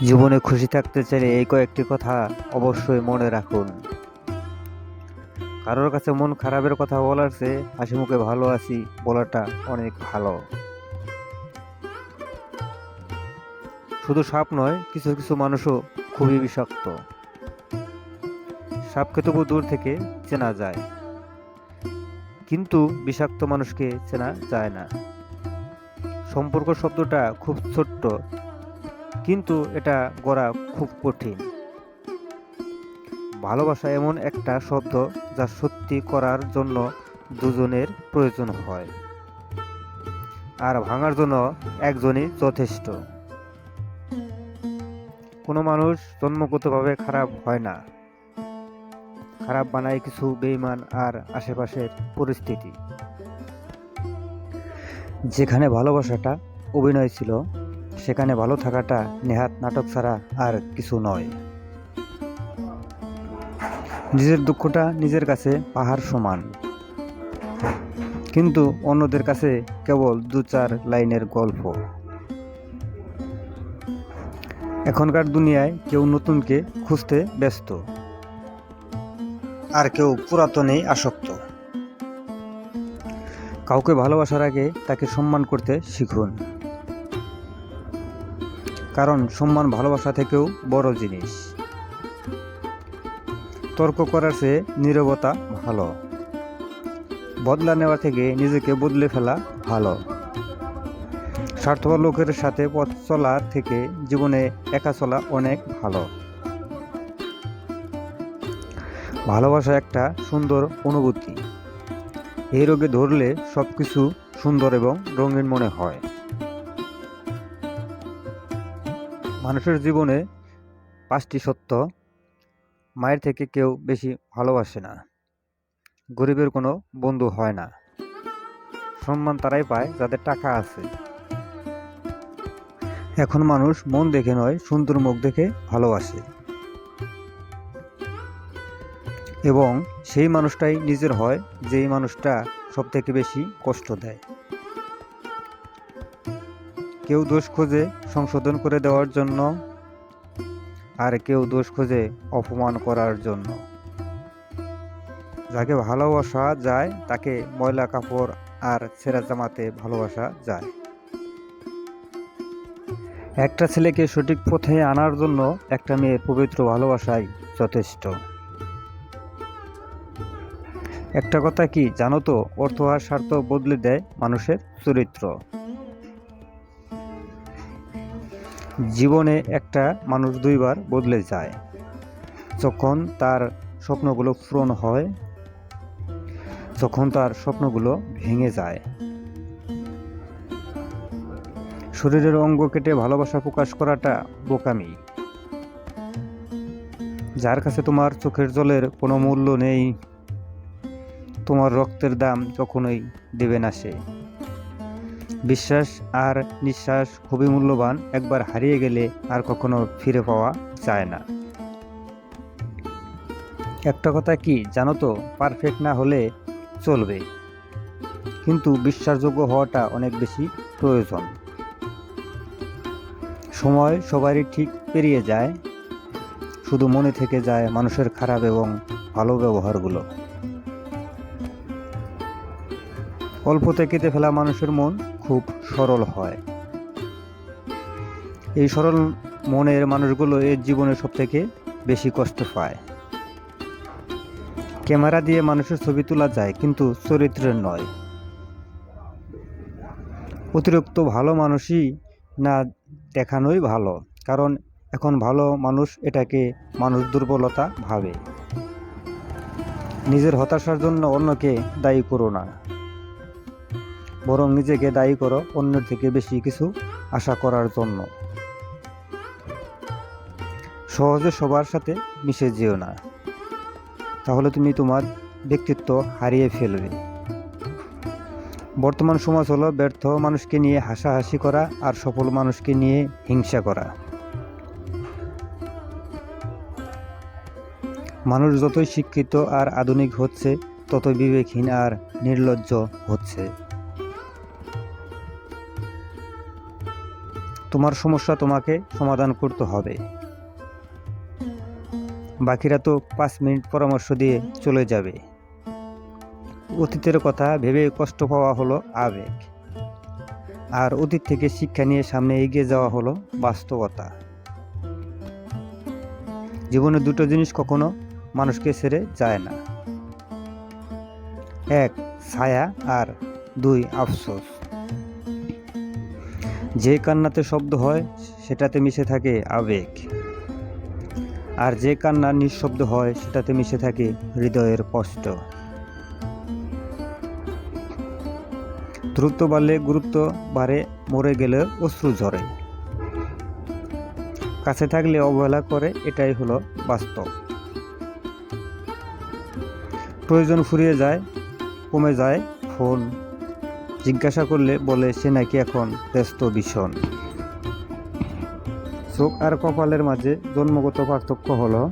জীবনে খুশি থাকতে চাইলে এই কয়েকটি কথা অবশ্যই মনে রাখুন। কারোর কাছে মন খারাপের কথা বলার চেয়ে হাসি মুখে ভালো আছি বলাটা অনেক ভালো। শুধু সাপ নয়, কিছু কিছু মানুষও খুবই বিষাক্ত। সাপকে তবু দূর থেকে চেনা যায়। কিন্তু বিষাক্ত মানুষকে চেনা যায় না। সম্পর্ক শব্দটা খুব ছোট্ট কিন্তু এটা গড়া খুব কঠিন। ভালোবাসা এমন একটা শব্দ যা সত্যি করার জন্য দুজনের প্রয়োজন হয়। আর ভাঙার জন্য একজনই যথেষ্ট। কোনো মানুষ জন্মগতভাবে খারাপ হয় না। খারাপ বানায় কিছু বেইমান আর আশেপাশের পরিস্থিতি। যেখানে ভালোবাসাটা অভিনয় ছিল সেখানে ভালো থাকাটা নেহাত নাটক ছাড়া আর কিছু নয়। নিজের দুঃখটা নিজের কাছে পাহাড় সমান। কিন্তু অন্যদের কাছে কেবল দু চার লাইনের গল্প। এখনকার দুনিয়ায় কেউ নতুনকে খুঁজতে ব্যস্ত। আর কেউ পুরাতনেই আসক্ত। কাউকে ভালোবাসার আগে তাকে সম্মান করতে শিখুন। কারণ সম্মান ভালোবাসা থেকেও বড় জিনিস। তর্ক করার চেয়ে নীরবতা ভালো। বদলা নেওয়া থেকে নিজেকে বদলে ফেলা ভালো। স্বার্থপর লোকের সাথে পথ চলা থেকে জীবনে একা চলা অনেক ভালো। ভালোবাসা একটা সুন্দর অনুভূতি। এই রোগে ধরলে সব কিছু সুন্দর এবং রঙিন মনে হয়। মানুষের জীবনে পাঁচটি সত্য মায়ের থেকে কেউ বেশি ভালোবাসে না। গরিবের কোনো বন্ধু হয় না। সম্মান তারাই পায় যাদের টাকা আছে। এখন মানুষ মন দেখে নয়, সুন্দর মুখ দেখে ভালোবাসে। এবং সেই মানুষটাই নিজের হয়, যেই মানুষটা সব থেকে বেশি কষ্ট দেয়। কেউ দোষ খোঁজে সংশোধন করে দেওয়ার জন্য আর কেউ দোষ খোঁজে অপমান করার জন্য। যাকে ভালোবাসা যায়, তাকে ময়লা কাপড় আর ছেঁড়া জামাতে ভালোবাসা যায়। একটা ছেলেকে সঠিক পথে আনার জন্য একটা মেয়ের পবিত্র ভালোবাসাই যথেষ্ট। একটা কথা কি জানো তো? অর্থ আর স্বার্থ বদলে দেয় মানুষের চরিত্র। জীবনে একটা মানুষ দুইবার বদলে যায়। যখন তার স্বপ্নগুলো পূরণ হয়, যখন তার স্বপ্নগুলো ভেঙে যায়। শরীরের অঙ্গ কেটে ভালোবাসা প্রকাশ করাটা বোকামি। যার কাছে তোমার চোখের জলের কোনো মূল্য নেই, তোমার রক্তের দাম কখনোই দেবে না সে। বিশ্বাস আর নিঃশ্বাস খুবই মূল্যবান, একবার হারিয়ে গেলে আর কখনো ফিরে পাওয়া যায় না। একটা কথা কি জানো তো, পারফেক্ট না হলে চলবে। কিন্তু বিশ্বাসযোগ্য হওয়াটা অনেক বেশি প্রয়োজন। সময় সবারই ঠিক পেরিয়ে যায়, শুধু মনে থেকে যায় মানুষের খারাপ এবং ভালো ব্যবহারগুলো। অল্পতে কেটে ফেলা মানুষের মন খুব সরল হয়। এই সরল মনের মানুষগুলো এর জীবনে সব থেকে বেশি কষ্ট পায়। ক্যামেরা দিয়ে মানুষের ছবি তোলা যায়, কিন্তু চরিত্রের নয়। অতিরিক্ত ভালো মানুষই না দেখানোই ভালো, কারণ এখন ভালো মানুষ এটাকে মানুষ দুর্বলতা ভাবে। নিজের হতাশার জন্য অন্যকে দায়ী করো না। বরং নিজেকে দায়ী করো অন্যের থেকে বেশি কিছু আশা করার জন্য। সহজে সবার সাথে মিশে যেও না। তাহলে তুমি তোমার ব্যক্তিত্ব হারিয়ে ফেলবে। বর্তমান সমাজ হলো ব্যর্থ মানুষকে নিয়ে হাসাহাসি করা আর সফল মানুষকে নিয়ে হিংসা করা। মানুষ যতই শিক্ষিত আর আধুনিক হচ্ছে, ততই বিবেকহীন আর নির্লজ্জ হচ্ছে। তোমার সমস্যা তোমাকে সমাধান করতে হবে। বাকিরা তো পাঁচ মিনিট পরামর্শ দিয়ে চলে যাবে। অতীতের কথা ভেবে কষ্ট পাওয়া হলো আবেগ। আর অতীত থেকে শিক্ষা নিয়ে সামনে এগিয়ে যাওয়া হলো বাস্তবতা। জীবনে দুটো জিনিস কখনো মানুষকে ছেড়ে যায় না। এক, ছায়া, আর দুই, আফসোস। যে কান্নাতে শব্দ হয়, সেটাতে মিশে থাকে আবেগ। আর যে কান্না নিঃশব্দ হয়, সেটাতে মিশে থাকে হৃদয়ের কষ্ট। দ্রুত বাড়লে গুরুত্ব বাড়ে, মরে গেলে অশ্রু ঝরে। কাছে থাকলে অবহেলা করে, এটাই হলো বাস্তব। প্রয়োজন ফুরিয়ে যায়, কমে যায় ফোন জিজ্ঞাসা করলে বলে, সে নাকি এখন ব্যস্ত ভীষণ। চোখ আর কপালের মাঝে জন্মগত পার্থক্য হলো,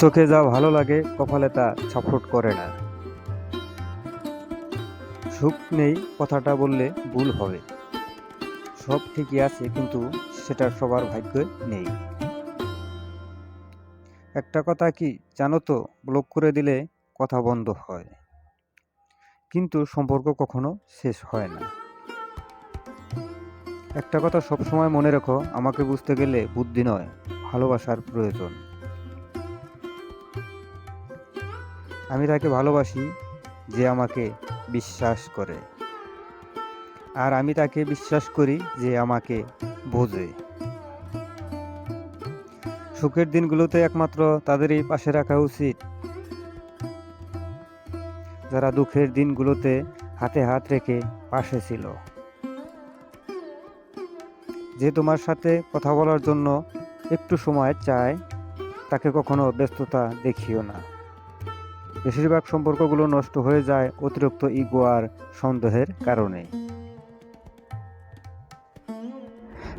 চোখে যা ভালো লাগে কপালে তা সাপোর্ট করে না। সুখ নেই কথাটা বললে ভুল হবে। সব ঠিকই আছে, কিন্তু সেটা সবার ভাগ্যে নেই। একটা কথা কি জানো তো, ব্লক করে দিলে কথা বন্ধ হয়। কিন্তু সম্পর্ক কখনো শেষ হয় না। একটা কথা সবসময় মনে রেখো, আমাকে বুঝতে গেলে বুদ্ধি নয়, ভালোবাসার প্রয়োজন। আমি তাকে ভালোবাসি যে আমাকে বিশ্বাস করে। আর আমি তাকে বিশ্বাস করি যে আমাকে বোঝে। সুখের দিনগুলোতে একমাত্র তাদেরই পাশে রাখা উচিত। যারা দুঃখের দিনগুলোতে হাতে হাত রেখে পাশে ছিল। যে তোমার সাথে কথা বলার জন্য একটু সময় চায়, তাকে কখনো ব্যস্ততা দেখিও না। বেশিরভাগ সম্পর্কগুলো নষ্ট হয়ে যায় অতিরিক্ত ইগো আর সন্দেহের কারণে।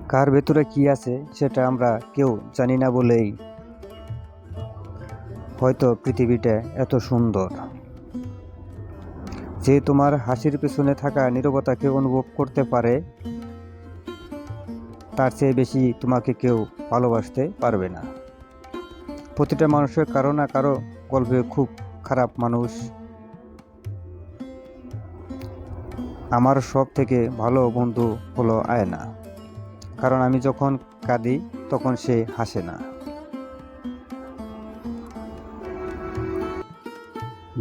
কার ভেতরে কি আছে সেটা আমরা কেউ জানি না বলেই হয়তো পৃথিবীটা এত সুন্দর। যে তোমার হাসির পেছনে থাকা নীরবতাকে অনুভব করতে পারে, তার চেয়ে বেশি তোমাকে কেউ ভালোবাসতে পারবে না। প্রতিটা মানুষের কারও না কারও গল্পে খুব খারাপ মানুষ। আমার সব থেকে ভালো বন্ধু হলো আয়না। কারণ আমি যখন কাঁদি, তখন সে হাসে না।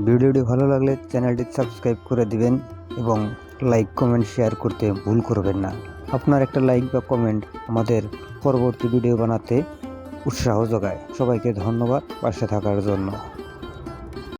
ভিডিওটি ভালো লাগলে চ্যানেলটি সাবস্ক্রাইব করে দিবেন এবং লাইক, কমেন্ট, শেয়ার করতে ভুল করবেন না। আপনার একটা লাইক বা কমেন্ট আমাদের পরবর্তী ভিডিও বানাতে উৎসাহ যোগায়। সবাইকে ধন্যবাদ পাশে থাকার জন্য।